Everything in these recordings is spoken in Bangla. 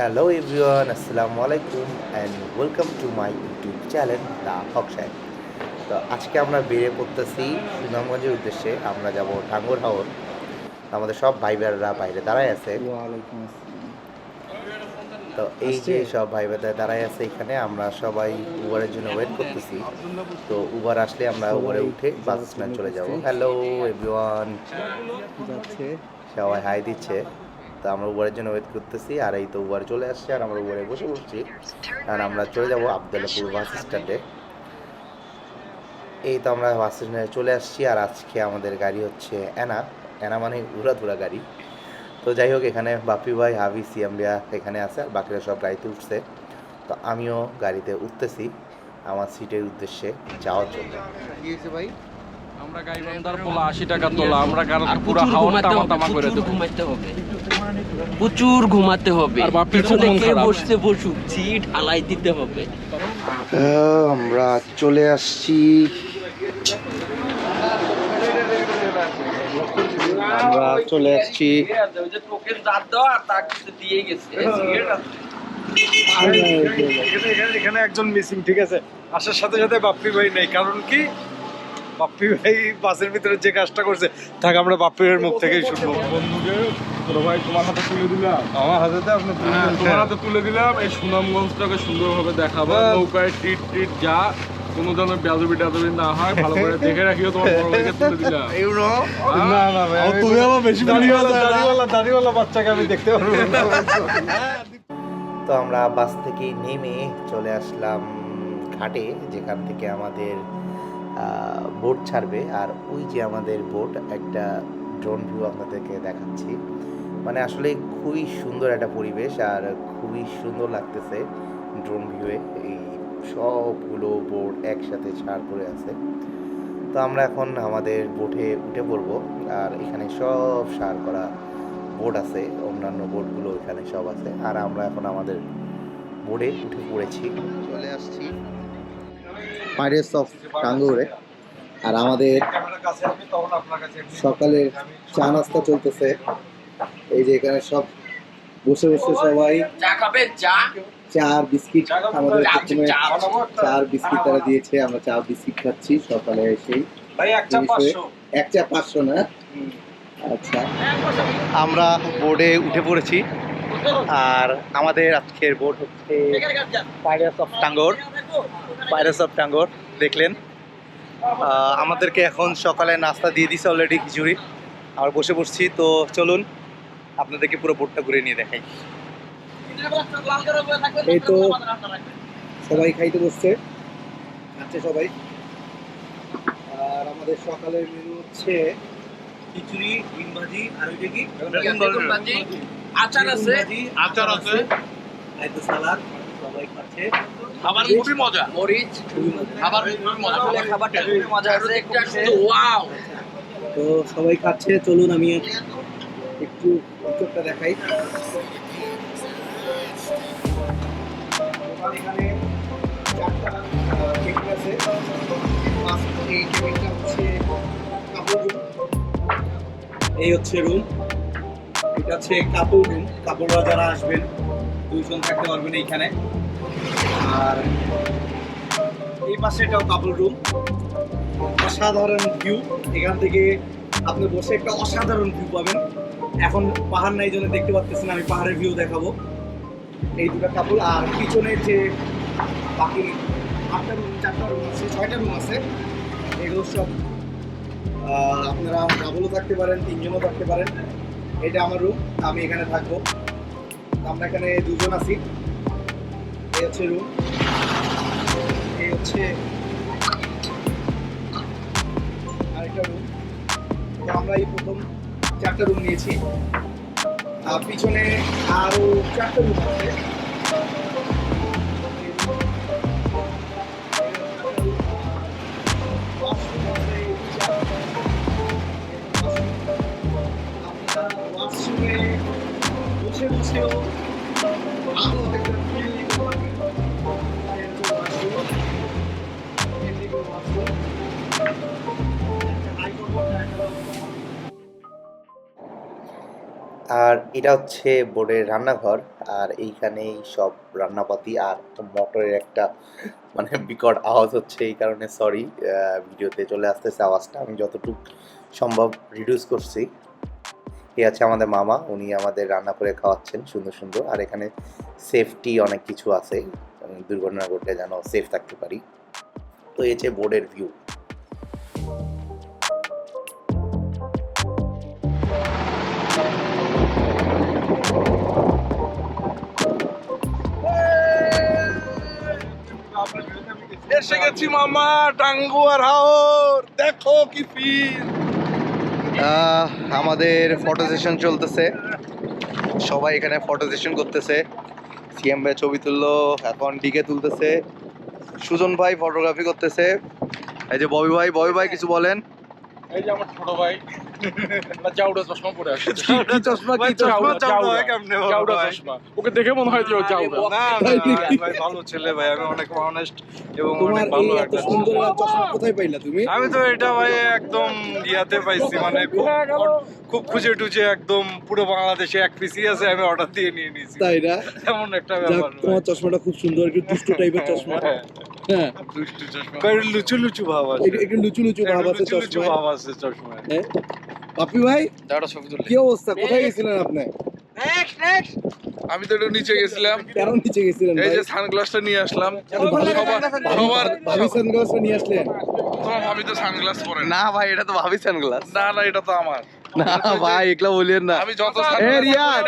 হ্যালো এভরিওয়ান আসসালামু আলাইকুম and welcome to my YouTube channel the Haq সাহেব তো আজকে আমরা বেরিয়ে পড়তেছি সুনামগঞ্জের উদ্দেশ্যে। আমরা যাব টাঙ্গর হাওর। আমাদের সব ভাই বোনেরা বাইরে দাঁড়ায় আছে। তো এই যে সব ভাই বোনেরা দাঁড়ায় আছে এখানে আমরা সবাই উবারের জন্য ওয়েট করতেছি। তো উবার আসলে আমরা উবারে উঠে বাস স্ট্যান্ড চলে যাব। হ্যালো এভরিওয়ান সবাই হাই দিচ্ছে। তো আমরা উবারের জন্য ওয়েট করতেছি আর এই তো উবার চলে আসছে আর আমরা উবারে বসে পড়ছি। আর আমরা চলে যাব আবদুল্লাপুর বাস স্ট্যান্ডে এই তো আমরা বাস স্ট্যান্ডে চলে আসছি আর আজকে আমাদের গাড়ি হচ্ছে অ্যানা অ্যানা মানে উড়াধুরা গাড়ি। তো যাই হোক এখানে বাপি ভাই হাবি সিয়াম্বিয়া এখানে আছে আর বাকিরা সব গাড়িতে উঠছে। তো আমিও গাড়িতে উঠতেছি আমার সিটের উদ্দেশ্যে যাওয়ার জন্য। ভাই? আমরা গাইবান্ধার পোলা আশি টাকা তোলা আমরা গাড়ি পুরো হাওয়া টামা টামা করে দেবো। প্রচুর ঘুমাতে হবে। আর বাপির খুব মন খারাপ। বসতে বসুক সিট হালাই দিতে হবে। আমরা চলে আসছি। আমরা চলে আসছি। এখানে এখানে একজন মিসিং ঠিক আছে? আসার সাথে সাথে বাপ্পি ভাই নেই। কারণ কি? বাপ্পি ভাই বাসের ভিতরে যে কাজটা করছে তাকে আমরা বাপ্পি ভাইয়ের মুখ থেকেই শুনব। বন্ধুকে ছোট ভাই তোমার হাতে তুলে দিলাম। আমার হাতে তো আপনি তুলে হ্যাঁ। তোমার হাতে তুলে দিলাম। এই সুনামগঞ্জটাকে সুন্দরভাবে দেখাবো বাহ। নৌকায় টিট টিট যা কোনো বেয়াদবি টাদবি না হয় ভালো করে দেখে রাখিও তোমার বড় ভাইকে তুলে দিলাম। না না ভাই তুমি বেশি দাড়িওয়ালা দাড়িওয়ালা- দাড়িওয়ালা দাড়িওয়ালা বাচ্চাকে আমি দেখতে পারব তো আমরা বাস থেকে নেমে চলে আসলাম ঘাটে যেখান থেকে আমাদের বোট ছাড়বে। আর ওই যে আমাদের বোট একটা ড্রোন ভিউ আপনাদেরকে দেখাচ্ছি। মানে আসলে খুবই সুন্দর একটা পরিবেশ আর খুবই সুন্দর লাগতেছে ড্রোন ভিউয়ে এই সবগুলো বোর্ড একসাথে ছাড় করে আছে। তো আমরা এখন আমাদের বোটে উঠে পড়ব আর এখানে সব সার করা বোট আছে, অন্যান্য বোটগুলো এখানে সব আছে। আর আমরা এখন আমাদের বোর্ডে উঠে পড়েছি। চলে আসছি পাইরেটস অফ টাঙ্গুরে আর আমাদের সকালের চা নাস্তা চলতেছে। এই যে এখানে সব বসে বসে সবাই চা খাবে? চা? চা আর বিস্কিট আমাদের চা, প্রথমে চা, চা আর বিস্কিট তারা দিয়েছে আমরা চা বিস্কিট খাচ্ছি সকালে এসেই। পাঁচশো। এক চা পাঁচশো না? আচ্ছা। আমরা বোর্ডে উঠে পড়েছি আর আমাদের আজকের বোর্ড হচ্ছে pirates of Tanguar pirates of Tanguar দেখলেন। আহ, আমাদেরকে এখন সকালে নাস্তা দিয়ে দিছে অলরেডি খিচুড়ি। আর বসে বসছি তো চলুন। আপনাদেরকে পুরো বোর্ডটা ঘুরে নিয়ে দেখাই। এই তো সবাই খাইতে বসছে খাচ্ছে সবাই। আর আমাদের সকালের মেনু হচ্ছে খিচুড়ি ডিম ভাজি আর ওইটা কি? আচার আছে। আচার আছে। এই তো সালাদ সবাই খাচ্ছে। খাবার খুবই মজা। মরিচ খুবই মজা। খাবার খুবই মজা। খাবারটা খুবই মজা আছে ওয়াও তো সবাই খাচ্ছে চলুন আমি একটু উত্তরটা দেখাই। হচ্ছে এই হচ্ছে রুম এটা হচ্ছে কাপড় রুম কাপড়রা যারা আসবেন, দুইজন থাকতে পারবেন এইখানে। আর এই পাশে এটাও কাপড় রুম অসাধারণ ভিউ এখান থেকে আপনি বসে একটা অসাধারণ ভিউ পাবেন। এখন পাহাড় নাই জন্য দেখতে পাচ্ছেন আমি পাহাড়ের ভিউ দেখাবো। এই দুটো কাপড় আর পিছনে যে বাকি আটটা রুম চারটা রুম আছে, ছয়টা রুম আছে, এগুলো সব আপনারা ডাবলও থাকতে পারেন, তিনজনও থাকতে পারেন। এটা আমার রুম আমি এখানে থাকব। আমরা এখানে দুজন আছি। এই হচ্ছে রুম এই হচ্ছে আরেকটা রুম তো আমরা এই প্রথম চারটা রুম নিয়েছি। পিছনে আরও চারটা রুম আছে। বসে বসেও ভালো একটা আর এটা হচ্ছে বোর্ডের রান্নাঘর, আর এইখানেই সব রান্নাপাতি আর মোটরের একটা মানে বিকট আওয়াজ হচ্ছে এই কারণে সরি ভিডিওতে চলে আসতেছে আওয়াজটা। আমি যতটুকু সম্ভব রিডিউস করছি। এ আছে আমাদের মামা, উনি আমাদের রান্না করে খাওয়াচ্ছেন সুন্দর সুন্দর। আর এখানে সেফটি অনেক কিছু আছে দুর্ঘটনা ঘটলে যেন সেফ থাকতে পারি। তো এই যে বোর্ডের ভিউ এসে গেছি মামা টাঙ্গুয়ার হাওর। দেখো কি ফিল আমাদের ফটো সেশন চলতেছে। সবাই এখানে ফটো সেশন করতেছে। সিএম ভাই ছবি তুললো এখন ডিকে তুলতেছে। সুজন ভাই ফটোগ্রাফি করতেছে। এই যে ববি ভাই ববি ভাই কিছু বলেন। এই যে আমার ছোট ভাই। না জাউডা চশমা পরে আসছে চশমা কি চশমা? চাউডা কেমনে বাবা চশমা। ওকে দেখে মনে হয় যে ও জাউডা না না, না, ভাই ভালো ছেলে ভাই আমি অনেক অনেস্ট এবং অনেক ভালো একটা সুন্দর চশমা কোথায় পাইলা তুমি? আমি তো এটা ভাই একদম ইয়াতে পাইছি মানে খুব খুব খুঁজে টুজে একদম পুরো বাংলাদেশে এক পিসি আছে আমি অর্ডার দিয়ে নিয়ে নিয়েছি। তাই না? এমন একটা ব্যাপার তোমার চশমাটা খুব সুন্দর একটু দুষ্ট টাইপের চশমা হ্যাঁ, দুষ্টু লুচু লুচু ভাব আছে। একটু- একটু লুচু লুচু ভাব আছে লুচু লুচু ভাব আছে চশমায়। ভাই জাউডা ছবি তুললে কি অবস্থা? কোথায় গেছিলেন আপনি? আমি তো একটু নিচে গেছিলাম। কেন নিচে গেছিলেন এই যে সানগ্লাসটা নিয়ে আসলাম। ভাবি- সবার সবার ভাবি সানগ্লাসটা নিয়ে আসলেন? তোমার ভাবি তো সানগ্লাস পরে না। ভাই এটা তো ভাবি সানগ্লাস। না না এটা তো আমার। না ভাই বলিয়েন না। আমি যত সানগ্লাস রিয়াদ।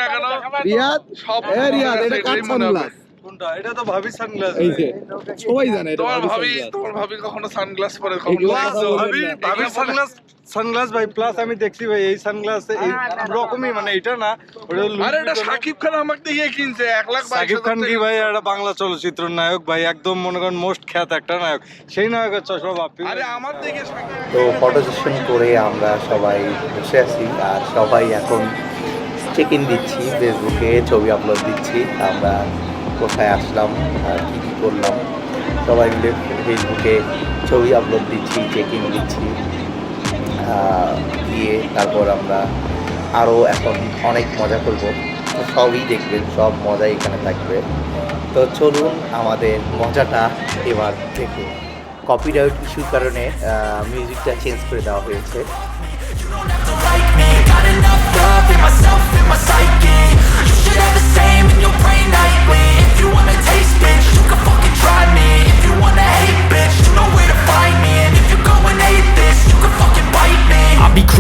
রিয়াদ। সব রিয়াদ এটা। সানগ্লাস? কোনটা? এটা তো ভাবি সানগ্লাস এই যে সবাই জানে এটা তোমার ভাবি ভাবি তোমার ভাবি কখনো সানগ্লাস পরে এগুলো খবর ভাবি ভাবি সানগ্লাস সানগ্লাস ভাই প্লাস আমি দেখছি ভাই এই সানগ্লাস এই রকমই মানে এটা না আরে এটা সাকিব খান আমাকে দিয়ে কিনছে এক লাখ সাকিব খান কি ভাই একটা বাংলা চলচ্চিত্র নায়ক ভাই একদম মনে করেন মোস্ট খ্যাত একটা নায়ক। সেই নায়কের চশমা বাপি আরে আমার দিকে তো ফটো সেশন করে আমরা সবাই বসে আছি আর সবাই এখন চেক ইন দিচ্ছি ফেসবুকে ছবি আপলোড দিচ্ছি আমরা কোথায় আসলাম কী কী করলাম সবাই মিলে ফেসবুকে ছবি আপলোড দিচ্ছি চেক দিচ্ছি দিয়ে তারপর আমরা আরও এখন অনেক মজা করব। সবই দেখবেন সব মজাই এখানে থাকবে। তো চলুন আমাদের মজাটা এবার দেখুন। কপিরাইট ইস্যুর কারণে মিউজিকটা চেঞ্জ করে দেওয়া হয়েছে। Enough love in myself, in my psyche. You should have the same in your brain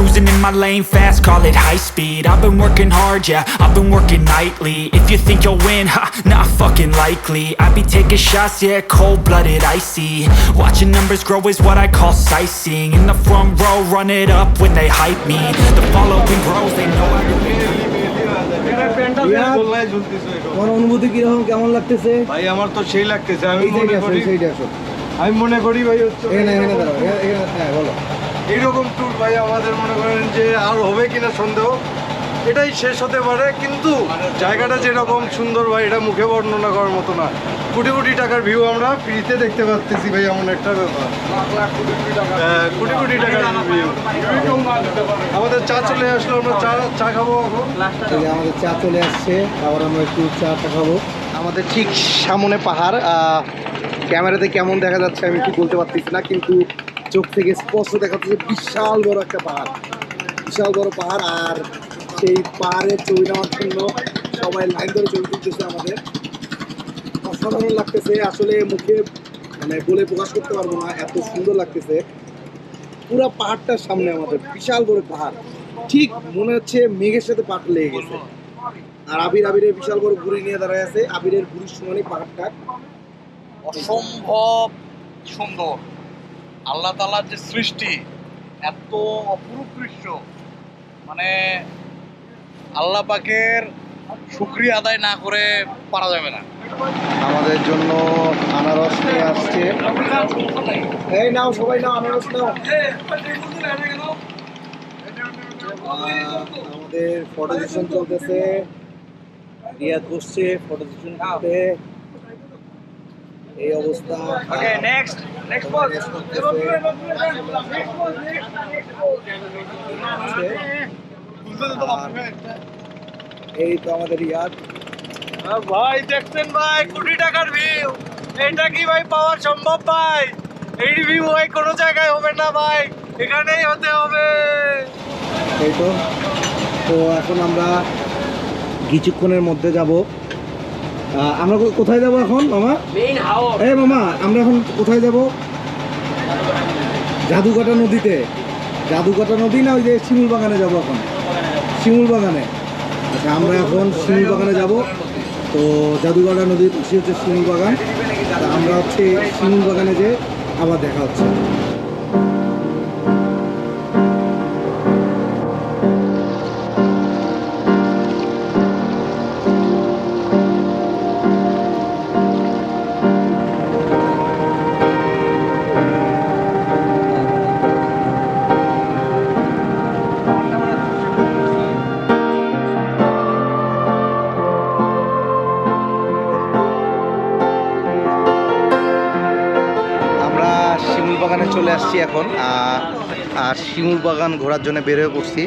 cruising in my lane fast, call it high speed. I've been working hard, yeah, I've been working nightly. If you think you'll win, ha, not fucking likely. I be taking shots, yeah, cold-blooded, icy. Watching numbers grow is what I call sightseeing. In the front row, run it up when they hype me. The following grows, they know I তোমার অনুভূতি কীরকম? কেমন লাগতেছে? ভাই আমার তো সেই লাগতেছে আমি মনে করি আমি মনে করি ভাই হচ্ছে এখানে এখানে দাঁড়াও এখানে- এখানে- হ্যাঁ বলো। এইরকম টুর ভাই আমাদের মনে করেন যে আর হবে কিনা সন্দেহ। এটাই শেষ হতে পারে কিন্তু জায়গাটা যেরকম সুন্দর ভাই এটা মুখে বর্ণনা করার মতো না। কোটি কোটি টাকার ভিউ আমরা ফ্রিতে দেখতে পাচ্ছি ভাই এমন একটা ব্যাপার। হ্যাঁ, কোটি কোটি টাকার ভিউ আমাদের চা চলে আসলো আমরা চা চা খাব আমাদের চা চলে আসছে আবার আমরা একটু চা টা খাব। আমাদের ঠিক সামনে পাহাড় ক্যামেরাতে কেমন দেখা যাচ্ছে আমি ঠিক বলতে পারতেছি না কিন্তু চোখ থেকে স্পষ্ট দেখা যাচ্ছে বিশাল বড় একটা পাহাড়। বিশাল বড় পাহাড় আর সেই পাহাড়ের ছবি নেওয়ার জন্য সবাই লাইন ধরে ছবি তুলতেছে আমাদের। অসাধারণ লাগতেছে, আসলে মুখে মানে বলে প্রকাশ করতে পারব না, এত সুন্দর লাগতেছে। পুরো পাহাড়টার সামনে আমাদের, বিশাল বড় পাহাড়। ঠিক মনে হচ্ছে মেঘের সাথে পাট লেগে গেছে। আর আবির, আবিরের বিশাল বড় ঘুড়ি নিয়ে দাঁড়ায় আছে, আবিরের ঘুড়ির সমানই পাহাড়টা। অসম্ভব সুন্দর। আল্লাহ তালার যে সৃষ্টি, এত অপরূপ দৃশ্য। মানে আল্লাহ পাকের শুক্রিয়া আদায় না করে পারা যাবে না। আমাদের জন্য আনারস নিয়ে আসছে। এই নাও সবাই নাও আনারস নাও। আমাদের ফটো সেশন চলতেছে। রিয়াদ বসছে ফটো সেশন করতে। এই অবস্থা। ওকে নেক্সট নেক্সট Yes, করতেছে। আর এই তো আমাদের ইয়াদ ভাই দেখছেন ভাই কোটি টাকার ভিউ এটা কি ভাই পাওয়া সম্ভব ভাই? এই ভিউ ভাই কোনো জায়গায় হবে না ভাই। এখানেই হতে হবে। এই তো। তো এখন আমরা কিছুক্ষণের মধ্যে যাব। আমরা কোথায় যাব এখন মামা? মেইন হাওর এই মামা আমরা এখন কোথায় যাব? জাদুকাটা নদীতে। জাদুকাটা নদী না ওই যে শিমুল বাগানে যাব এখন? শিমুল বাগানে আচ্ছা আমরা এখন শিমুল বাগানে যাব। তো জাদুগড়া নদীর পাশে হচ্ছে শিমুল বাগান আমরা হচ্ছে শিমুল বাগানে যে আবার দেখা হচ্ছে। আসছি এখন আর শিমুল বাগান ঘোরার জন্য বের হয়ে পড়ছি।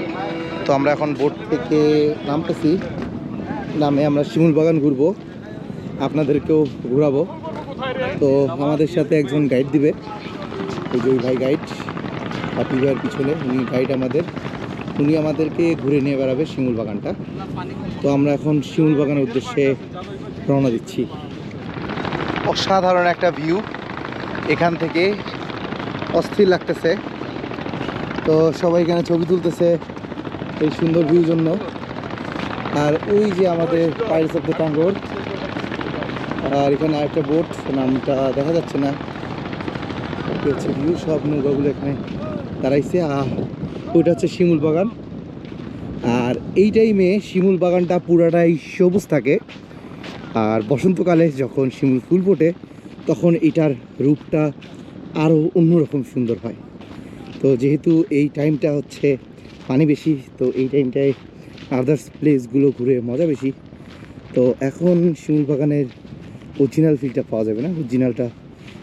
তো আমরা এখন বোট থেকে নামতেছি। নামে আমরা শিমুল বাগান ঘুরবো। আপনাদেরকেও ঘোরাবো। তো আমাদের সাথে একজন গাইড দিবে। ওই ভাই গাইড হাপি ভাইয়ের পিছনে, উনি গাইড আমাদের। উনি আমাদেরকে ঘুরে নিয়ে বেড়াবে শিমুল বাগানটা। তো আমরা এখন শিমুল বাগানের উদ্দেশ্যে রওনা দিচ্ছি। অসাধারণ একটা ভিউ এখান থেকে অস্থির লাগতেছে। তো সবাই এখানে ছবি তুলতেছে এই সুন্দর ভিউ জন্য। আর ওই যে আমাদের পাইলস অফ দ্য টাঙ্গর আর এখানে আরেকটা বোট নামটা দেখা যাচ্ছে না। হচ্ছে ভিউ সব নৌকাগুলো এখানে দাঁড়াইছে। আর ওইটা হচ্ছে শিমুল বাগান। আর এই টাইমে শিমুল বাগানটা পুরাটাই সবুজ থাকে। আর বসন্তকালে যখন শিমুল ফুল ফোটে, তখন এটার রূপটা আরও অন্যরকম সুন্দর হয়। তো যেহেতু এই টাইমটা হচ্ছে পানি বেশি, তো এই টাইমটায় আদার্স প্লেসগুলো ঘুরে মজা বেশি। তো এখন শিমুল বাগানের অরিজিনাল ফিলটা পাওয়া যাবে না অরিজিনালটা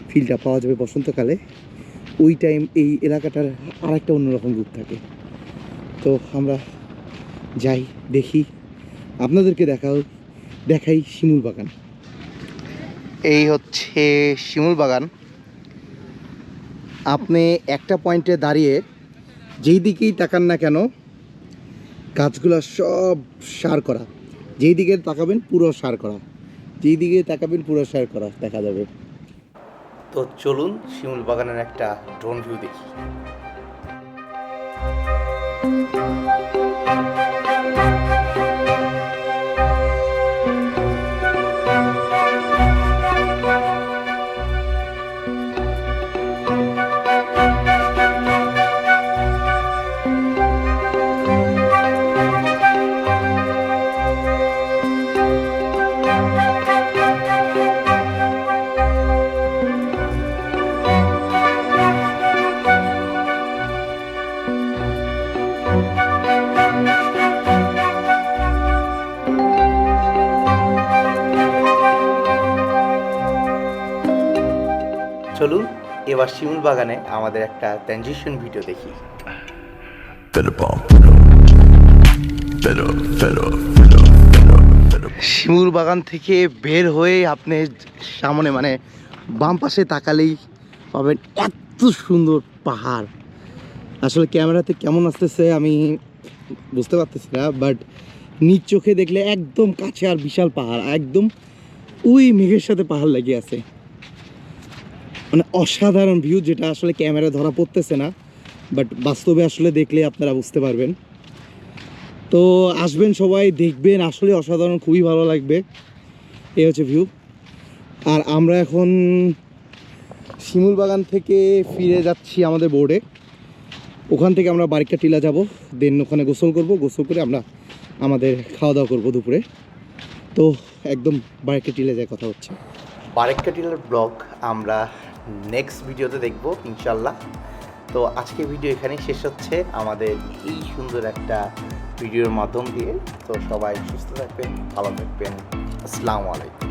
ফিলটা পাওয়া যাবে বসন্তকালে। ওই টাইম এই এলাকাটার আরেকটা অন্যরকম রূপ থাকে। তো আমরা যাই, দেখি। আপনাদেরকে দেখাও, দেখাই শিমুল বাগান এই হচ্ছে শিমুল বাগান আপনি একটা পয়েন্টে দাঁড়িয়ে যেই দিকেই তাকান না কেন, গাছগুলো সব সার করা। যেই দিকে তাকাবেন পুরো সার করা। যেই দিকে তাকাবেন পুরো সার করা, দেখা যাবে। তো চলুন শিমুল বাগানের একটা ড্রোন ভিউ দেখি। এবার শিমুল বাগানে আমাদের একটা ট্রানজিশন ভিডিও দেখি. শিমুল বাগান থেকে বের হয়ে আপনি সামনে মানে বাম পাশে তাকালেই পাবেন এত সুন্দর পাহাড়। আসলে ক্যামেরাতে কেমন আসতেছে আমি বুঝতে পারতেছি না বাট নিজ চোখে দেখলে একদম কাছে আর বিশাল পাহাড় একদম ওই মেঘের সাথে পাহাড় লেগে আছে। মানে অসাধারণ ভিউ যেটা আসলে ক্যামেরা ধরা পড়তেছে না বাট বাস্তবে আসলে দেখলে আপনারা বুঝতে পারবেন। তো আসবেন সবাই, দেখবেন, আসলে অসাধারণ, খুবই ভালো লাগবে। এই হচ্ছে ভিউ আর আমরা এখন শিমুল বাগান থেকে ফিরে যাচ্ছি আমাদের বোর্ডে ওখান থেকে আমরা বারিকা টিলা যাব দেন ওখানে গোসল করব, গোসল করে আমরা আমাদের খাওয়া দাওয়া করব দুপুরে। তো একদম বারিকা টিলা যায় কথা হচ্ছে। বারেক্কাটিলার ব্লগ আমরা নেক্সট ভিডিওতে দেখব, ইনশাল্লাহ। তো আজকে ভিডিও এখানেই শেষ হচ্ছে। আমাদের এই সুন্দর একটা ভিডিওর মাধ্যম দিয়ে। তো সবাই সুস্থ থাকবেন, ভালো থাকবেন। আসসালামু আলাইকুম।